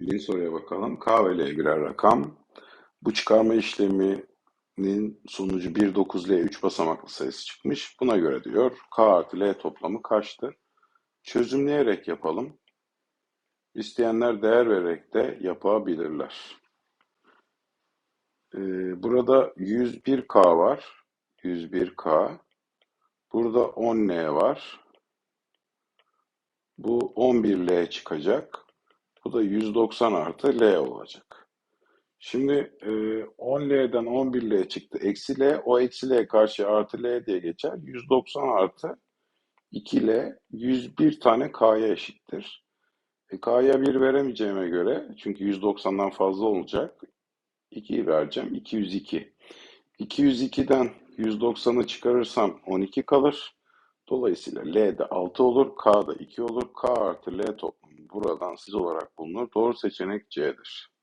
Birinci soruya bakalım. K ve L birer rakam. Bu çıkarma işleminin sonucu 1, 9, L 3 basamaklı sayısı çıkmış. Buna göre diyor K artı L toplamı kaçtır? Çözümleyerek yapalım. İsteyenler değer vererek de yapabilirler. Ee, burada 101K var. 101K. Burada 10L var. Bu 11L çıkacak. Bu da 190 artı L olacak. Şimdi e, 10L'den 11L çıktı. Eksi L, o eksi L karşı artı L diye geçer. 190 artı 2L 101 tane K'ya eşittir. E, K'ya 1 veremeyeceğime göre çünkü 190'dan fazla olacak. 2'yi vereceğim. 202. 202'den 190'ı çıkarırsam 12 kalır. Dolayısıyla L'de 6 olur, K'da 2 olur. K artı L toplamı buradan siz olarak bulunur. Doğru seçenek C'dir.